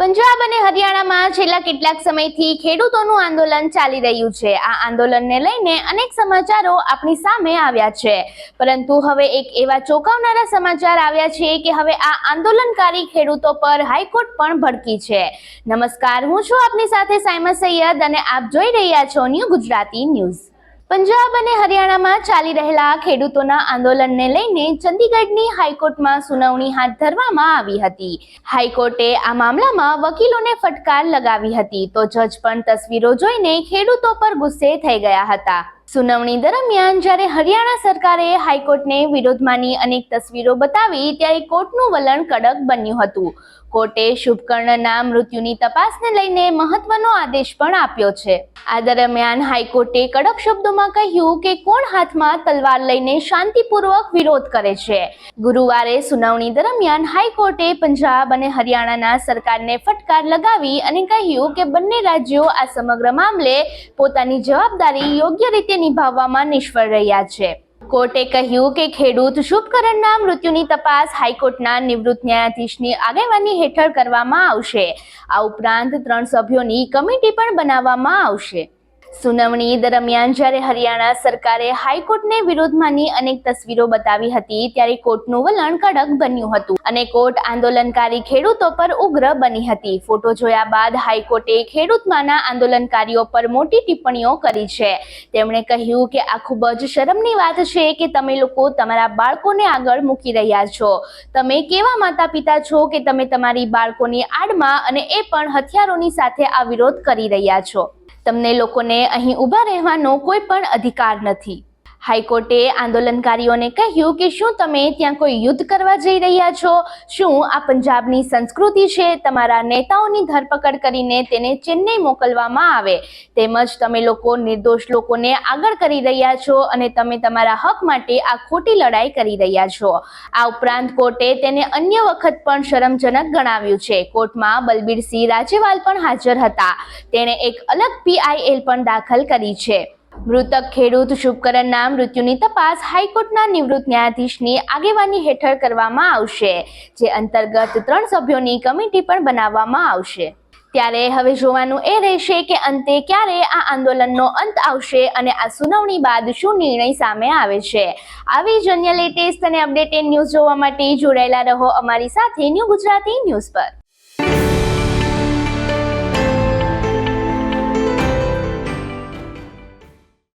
પંજાબ અને હરિયાણામાં છેલ્લા કેટલાક સમયથી ખેડૂતોનું આંદોલન ચાલી રહ્યું છે. આ આંદોલનને લઈને અનેક સમાચારો આપણી સામે આવ્યા છે. પરંતુ હવે એક એવા ચોંકાવનારા સમાચાર આવ્યા છે કે હવે આ આંદોલનકારી ખેડૂતો પર હાઈકોર્ટ પણ ભડકી છે. નમસ્કાર, હું છું આપની સાથે સાયમા સૈયદ અને આપ જોઈ રહ્યા છો ન્યૂ ગુજરાતી ન્યૂઝ. પંજાબ અને હરિયાણામાં ચાલી રહેલા ખેડૂતોના આંદોલનને લઈને ચંદીગઢની હાઈકોર્ટમાં સુનાવણી હાથ ધરવામાં આવી હતી. હાઈકોર્ટે આ મામલામાં વકીલોને ફટકાર લગાવી હતી. તો જજ પણ તસવીરો જોઈને ખેડૂતો પર ગુસ્સે થઈ ગયા હતા. સુનાવણી દરમિયાન જ્યારે હરિયાણા સરકારે હાઈકોર્ટને વિરોધમાંની અનેક તસવીરો બતાવી, ત્યારે કોર્ટનું વલણ કડક બન્યું હતું. કોર્ટે શુભકર્ણના મૃત્યુની તપાસને લઈને મહત્વનો આદેશ પણ આપ્યો છે. આ દરમિયાન હાઈકોર્ટે કડક શબ્દોમાં કહ્યું કે કોણ હાથમાં તલવાર લઈને શાંતિપૂર્વક વિરોધ કરે છે. ગુરુવારે સુનાવણી દરમિયાન હાઈકોર્ટે પંજાબ અને હરિયાણાના સરકારને ફટકાર લગાવી અને કહ્યું કે બંને રાજ્યો આ સમગ્ર મામલે પોતાની જવાબદારી યોગ્ય રીતે નિભાવવામાં નિષ્ફળ રહ્યા છે. કોર્ટે કહ્યું કે ખેડૂત શુભકરણના મૃત્યુની તપાસ હાઈકોર્ટના નિવૃત્ત ન્યાયાધીશની આગેવાની હેઠળ કરવામાં આવશે. આ ઉપરાંત ત્રણ સભ્યોની કમિટી પણ બનાવવામાં આવશે. સુનાવણી દરમિયાન જ્યારે હરિયાણા સરકારે હાઈકોર્ટને વિરોધમાંની અનેક તસવીરો બતાવી હતી, ત્યારે કોર્ટનું વલણ કડક બન્યું હતું અને કોર્ટ આંદોલનકારી ખેડૂતો પર ઉગ્ર બની હતી. ફોટો જોયા બાદ હાઈકોર્ટે ખેડૂતમાંના આંદોલનકારીઓ પર મોટી ટિપ્પણીઓ કરી છે. તેમણે કહ્યું કે આ ખૂબ જ શરમની વાત છે કે તમે લોકો તમારા બાળકોને આગળ મૂકી રહ્યા છો. તમે કેવા માતા પિતા છો કે તમે તમારી બાળકોની આડમાં અને એ પણ હથિયારોની સાથે આ વિરોધ કરી રહ્યા છો? તમને લોકોને અહીં ઊભા રહેવાનો કોઈ પણ અધિકાર નથી. હાઈકોર્ટે આંદોલનકારીઓને કહ્યું કે શું તમે ત્યાં કોઈ યુદ્ધ કરવા જઈ રહ્યા છો? શું આ પંજાબની સંસ્કૃતિ છે? તમારા નેતાઓની ધરપકડ કરીને તેને ચેન્નઈ મોકલવામાં આવે. તેમજ તમે લોકો નિર્દોષ લોકોને આગળ કરી રહ્યા છો અને તમે તમારા હક માટે આ ખોટી લડાઈ કરી રહ્યા છો. આ ઉપરાંત કોર્ટે તેને અન્ય વખત પણ શરમજનક ગણાવ્યું છે. કોર્ટમાં બલબીરસિંહ રાજેવાલ પણ હાજર હતા. તેણે એક અલગ પીઆઈએલ પણ દાખલ કરી છે. મૃતક ખેડૂત શુભકરણના મૃત્યુની તપાસ હાઈકોર્ટના નિવૃત્ત ન્યાયાધીશની આગેવાની હેઠળ કરવામાં આવશે, જે અંતર્ગત ત્રણ સભ્યોની કમિટી પણ બનાવવામાં આવશે. ત્યારે હવે જોવાનું એ રહેશે કે અંતે ક્યારે આ આંદોલનનો અંત આવશે અને આ સુનાવણી બાદ શું નિર્ણય સામે આવે છે. આવી જ લેટેસ્ટ અને અપડેટેડ ન્યૂઝ જોવા માટે જોડાયેલા રહો અમારી સાથે ન્યૂ ગુજરાતી ન્યૂઝ પર.